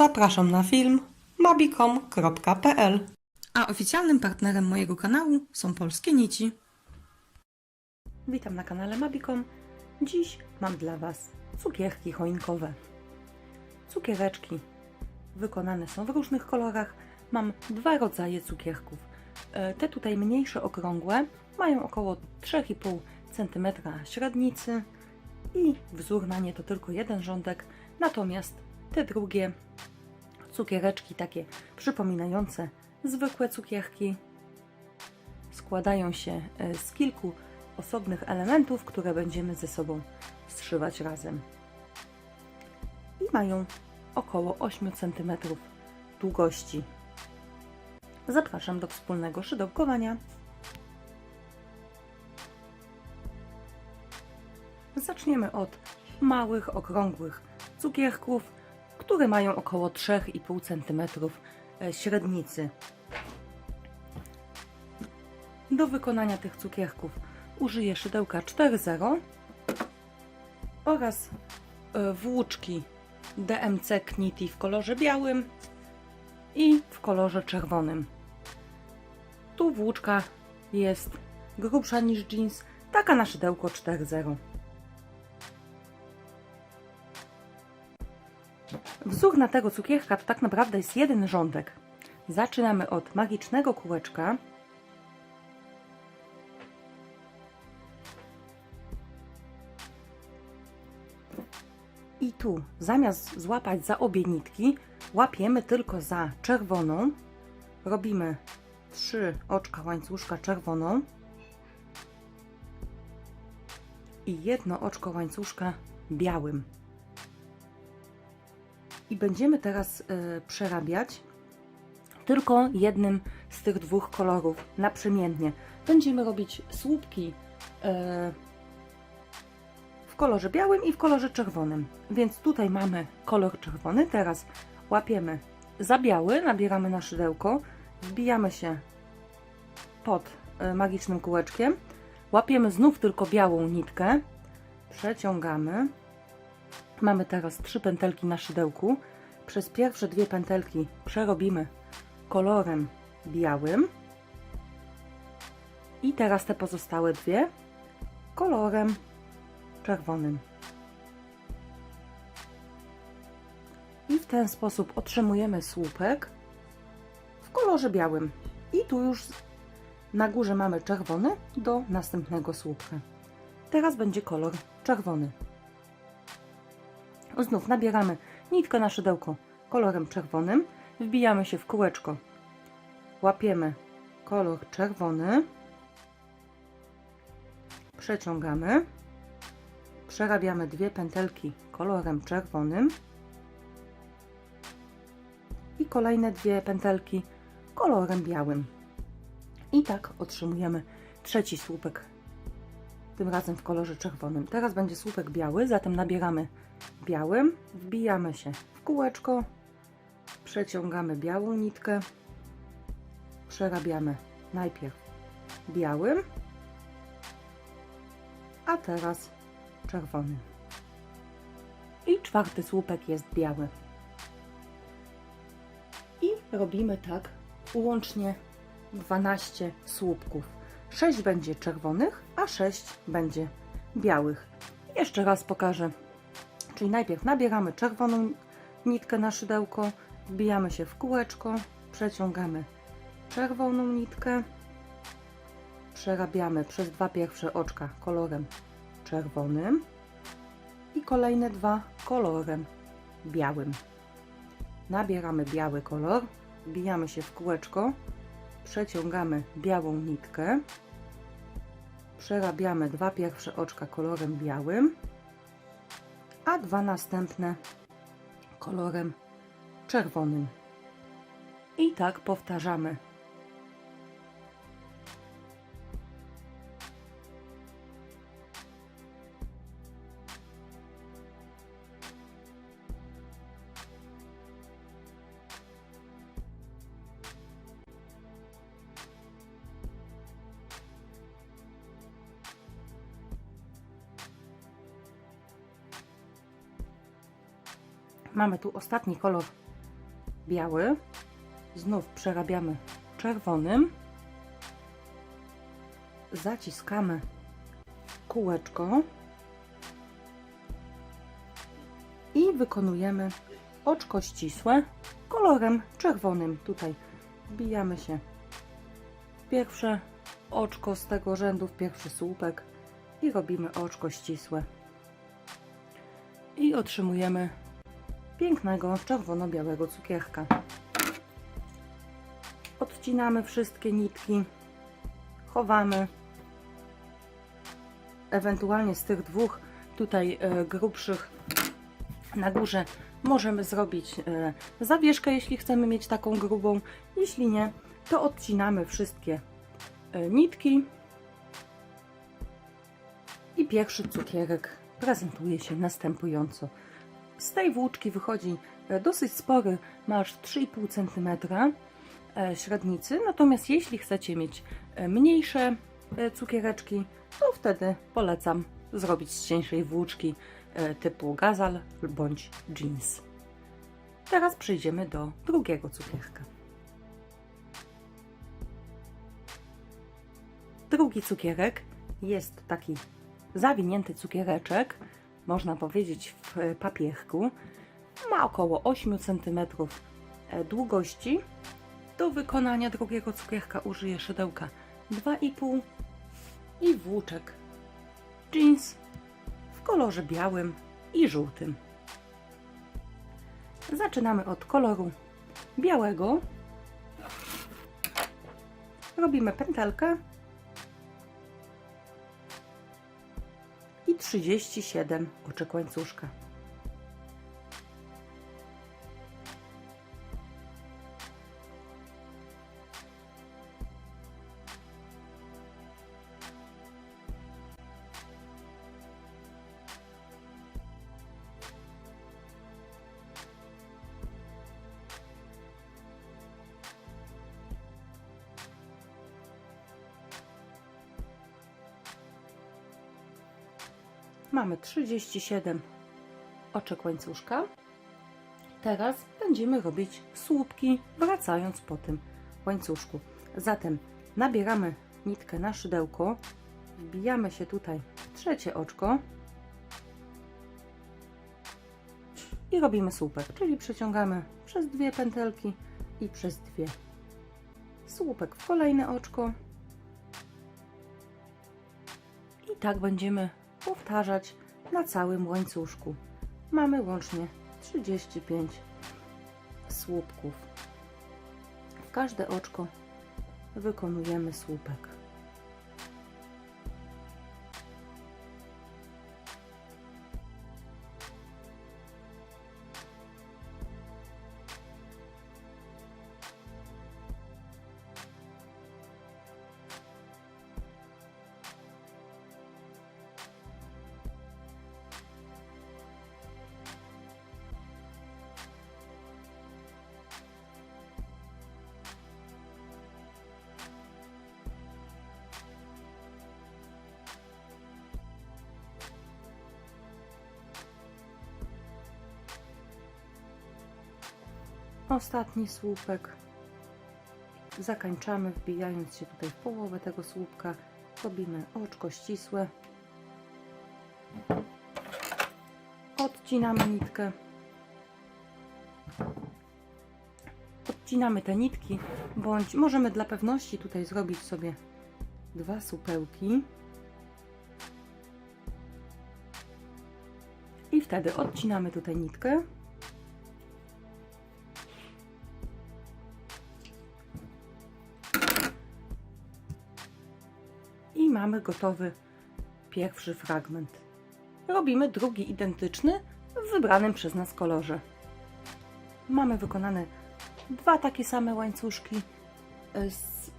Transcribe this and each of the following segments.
Zapraszam na film mabicom.pl A oficjalnym partnerem mojego kanału są Polskie Nici. Witam na kanale Mabicom. Dziś mam dla Was cukierki choinkowe. Cukiereczki wykonane są w różnych kolorach. Mam dwa rodzaje cukierków. E, Te tutaj mniejsze, okrągłe mają około 3,5 cm średnicy i wzór na nie to tylko jeden rządek, natomiast te drugie cukiereczki takie przypominające zwykłe cukierki składają się e, z kilku osobnych elementów, które będziemy ze sobą zszywać razem. I mają około 8 cm długości. Zapraszam do wspólnego szydełkowania. Zaczniemy od małych, okrągłych cukierków, które mają około 3,5 cm e, średnicy. Do wykonania tych cukierków użyję szydełka 4.0 oraz e, włóczki DMC Knitty w kolorze białym i w kolorze czerwonym. Tu włóczka jest grubsza niż jeans, taka na szydełko 4.0. Wzór na tego cukierka to tak naprawdę jest jeden rządek. Zaczynamy od magicznego kółeczka. I tu zamiast złapać za obie nitki, łapiemy tylko za czerwoną. Robimy trzy oczka łańcuszka czerwoną i jedno oczko łańcuszka białym i będziemy teraz e, przerabiać tylko jednym z tych dwóch kolorów naprzemiennie. Będziemy robić słupki e, w kolorze białym i w kolorze czerwonym. Więc tutaj mamy kolor czerwony. Teraz łapiemy za biały, nabieramy na szydełko, wbijamy się pod e, magicznym kółeczkiem, łapiemy znów tylko białą nitkę, przeciągamy Mamy teraz trzy pętelki na szydełku. Przez pierwsze dwie pętelki przerobimy kolorem białym. I teraz te pozostałe dwie kolorem czerwonym. I w ten sposób otrzymujemy słupek w kolorze białym. I tu już na górze mamy czerwony do następnego słupka. Teraz będzie kolor czerwony. Znów nabieramy nitkę na szydełko kolorem czerwonym, wbijamy się w kółeczko, łapiemy kolor czerwony, przeciągamy, przerabiamy dwie pętelki kolorem czerwonym. I kolejne dwie pętelki kolorem białym. I tak otrzymujemy trzeci słupek, tym razem w kolorze czerwonym. Teraz będzie słupek biały, zatem nabieramy białym, wbijamy się w kółeczko, przeciągamy białą nitkę, przerabiamy najpierw białym, a teraz czerwonym. I czwarty słupek jest biały. I robimy tak łącznie 12 słupków. 6 będzie czerwonych, a 6 będzie białych. Jeszcze raz pokażę Czyli najpierw nabieramy czerwoną nitkę na szydełko, wbijamy się w kółeczko, przeciągamy czerwoną nitkę, przerabiamy przez dwa pierwsze oczka kolorem czerwonym i kolejne dwa kolorem białym. Nabieramy biały kolor, wbijamy się w kółeczko, przeciągamy białą nitkę, przerabiamy dwa pierwsze oczka kolorem białym, a dwa następne kolorem czerwonym. I tak powtarzamy. Mamy tu ostatni kolor biały. Znów przerabiamy czerwonym. Zaciskamy kółeczko i wykonujemy oczko ścisłe kolorem czerwonym. Tutaj wbijamy się pierwsze oczko z tego rzędu, w pierwszy słupek i robimy oczko ścisłe. I otrzymujemy pięknego czerwono-białego cukierka. Odcinamy wszystkie nitki, chowamy. Ewentualnie z tych dwóch tutaj e, grubszych na górze możemy zrobić e, zawieszkę, jeśli chcemy mieć taką grubą. Jeśli nie, to odcinamy wszystkie e, nitki. I pierwszy cukierek prezentuje się następująco. Z tej włóczki wychodzi e, dosyć spory, ma aż 3,5 cm średnicy. Natomiast jeśli chcecie mieć e, mniejsze e, cukiereczki, to wtedy polecam zrobić z cieńszej włóczki typu gazal bądź jeans. Teraz przejdziemy do drugiego cukierka. Drugi cukierek jest taki zawinięty cukiereczek, można powiedzieć w papierku. Ma około 8 cm długości. Do wykonania drugiego cukierka użyję szydełka 2,5 i włóczek jeans w kolorze białym i żółtym. Zaczynamy od koloru białego. Robimy pętelkę 37 oczek łańcuszka. Mamy 37 oczek łańcuszka. Teraz będziemy robić słupki, wracając po tym łańcuszku. Zatem nabieramy nitkę na szydełko, wbijamy się tutaj w trzecie oczko i robimy słupek, czyli przeciągamy przez dwie pętelki i przez dwie. Słupek w kolejne oczko i tak będziemy powtarzać na całym łańcuszku. Mamy łącznie 35 słupków. W każde oczko wykonujemy słupek. Ostatni słupek. Zakańczamy wbijając się tutaj w połowę tego słupka. Robimy oczko ścisłe. Odcinamy nitkę. Odcinamy te nitki, bądź możemy dla pewności tutaj zrobić sobie dwa supełki. I wtedy odcinamy tutaj nitkę. Mamy gotowy pierwszy fragment. Robimy drugi identyczny w wybranym przez nas kolorze. Mamy wykonane dwa takie same łańcuszki e, z,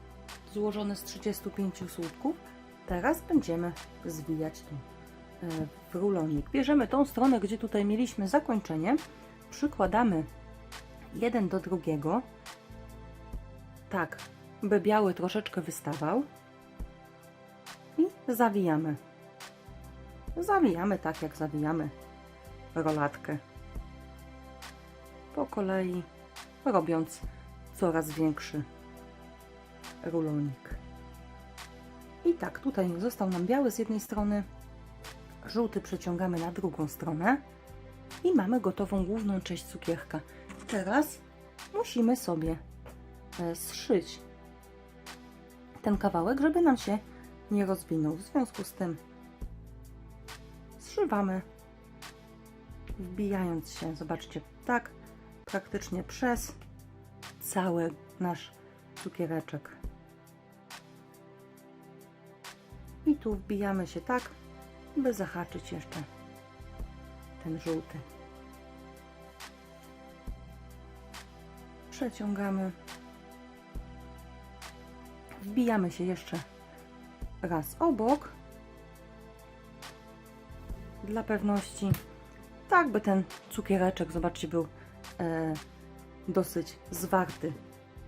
złożone z 35 słupków. Teraz będziemy zwijać to e, w rulonik. Bierzemy tą stronę, gdzie tutaj mieliśmy zakończenie, przykładamy jeden do drugiego, tak, by biały troszeczkę wystawał i zawijamy. Zawijamy tak, jak zawijamy rolatkę. Po kolei robiąc coraz większy rulonik. I tak, tutaj został nam biały z jednej strony, żółty przeciągamy na drugą stronę i mamy gotową główną część cukierka. Teraz musimy sobie e, zszyć ten kawałek, żeby nam się nie rozwinął. W związku z tym zszywamy, wbijając się, zobaczcie, tak praktycznie przez cały nasz cukiereczek. I tu wbijamy się tak, by zahaczyć jeszcze ten żółty. Przeciągamy. Wbijamy się jeszcze raz obok. Dla pewności. Tak, by ten cukiereczek, zobaczcie, był e, dosyć zwarty.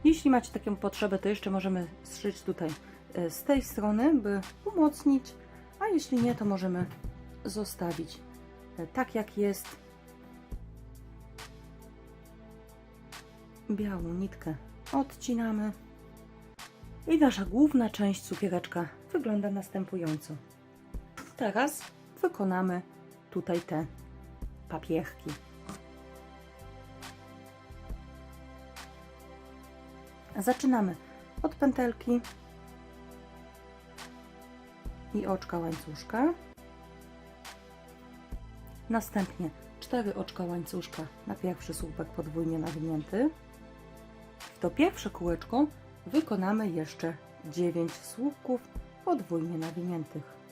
Jeśli macie taką potrzebę, to jeszcze możemy zszyć tutaj e, z tej strony, by umocnić, a jeśli nie, to możemy zostawić e, tak jak jest. Białą nitkę odcinamy i nasza główna część cukiereczka wygląda następująco. Teraz wykonamy tutaj te papierki. Zaczynamy od pętelki i oczka łańcuszka. Następnie cztery oczka łańcuszka na pierwszy słupek podwójnie nawinięty. W to pierwsze kółeczko wykonamy jeszcze 9 słupków podwójnie nawiniętych.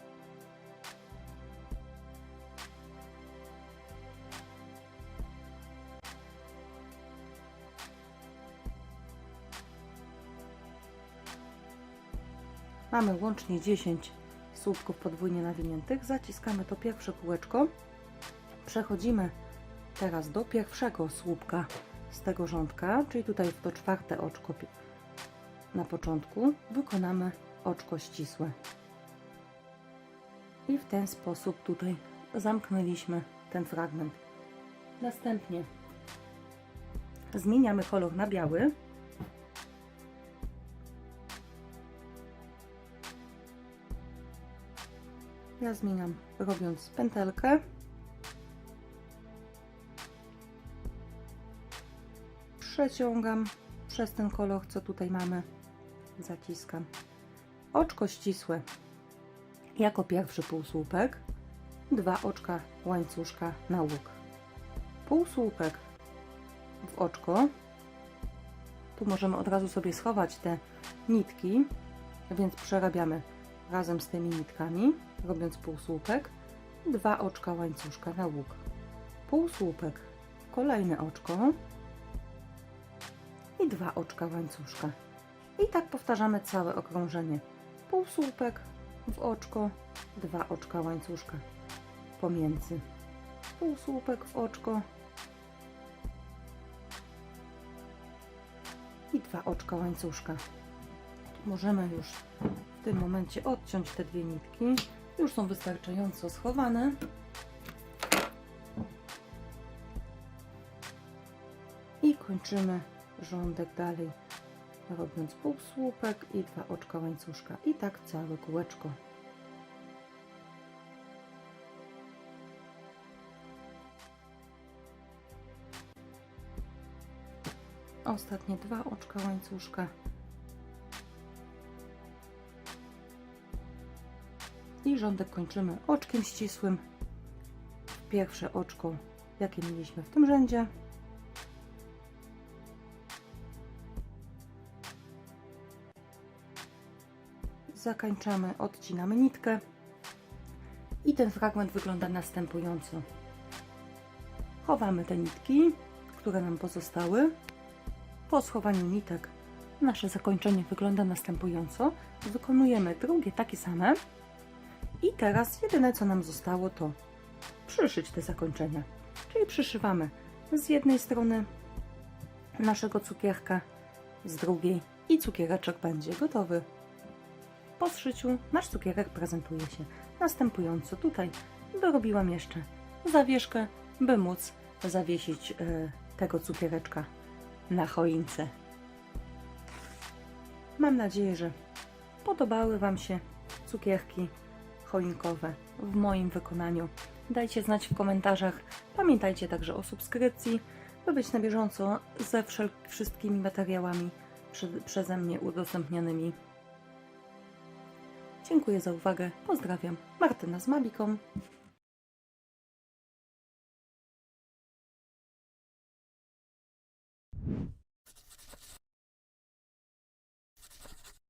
Mamy łącznie 10 słupków podwójnie nawiniętych. Zaciskamy to pierwsze kółeczko. Przechodzimy teraz do pierwszego słupka z tego rządka, czyli tutaj to czwarte oczko na początku wykonamy oczko ścisłe. I w ten sposób tutaj zamknęliśmy ten fragment. Następnie zmieniamy kolor na biały. Ja zmieniam robiąc pętelkę. Przeciągam przez ten kolor, co tutaj mamy. Zaciskam. Oczko ścisłe jako pierwszy półsłupek. Dwa oczka łańcuszka na łuk. Półsłupek w oczko. Tu możemy od razu sobie schować te nitki, więc przerabiamy razem z tymi nitkami, robiąc półsłupek, dwa oczka łańcuszka na łuk, półsłupek, kolejne oczko i dwa oczka łańcuszka. I tak powtarzamy całe okrążenie. Półsłupek w oczko, dwa oczka łańcuszka pomiędzy. Półsłupek w oczko i dwa oczka łańcuszka. Możemy już w tym momencie odciąć te dwie nitki. Już są wystarczająco schowane. I kończymy rządek dalej, robiąc półsłupek i dwa oczka łańcuszka. I tak całe kółeczko. Ostatnie dwa oczka łańcuszka. I rządek kończymy oczkiem ścisłym. Pierwsze oczko, jakie mieliśmy w tym rzędzie. Zakańczamy, odcinamy nitkę. I ten fragment wygląda następująco. Chowamy te nitki, które nam pozostały. Po schowaniu nitek nasze zakończenie wygląda następująco. Wykonujemy drugie takie same. I teraz jedyne co nam zostało to przyszyć te zakończenia. Czyli przyszywamy z jednej strony naszego cukierka, z drugiej i cukiereczek będzie gotowy. Po zszyciu nasz cukierek prezentuje się następująco. Tutaj dorobiłam jeszcze zawieszkę, by móc zawiesić e, tego cukiereczka na choince. Mam nadzieję, że podobały Wam się cukierki choinkowe w moim wykonaniu. Dajcie znać w komentarzach. Pamiętajcie także o subskrypcji, by być na bieżąco ze wszystkimi materiałami prze- przeze mnie udostępnianymi. Dziękuję za uwagę. Pozdrawiam. Martyna z Mabiką.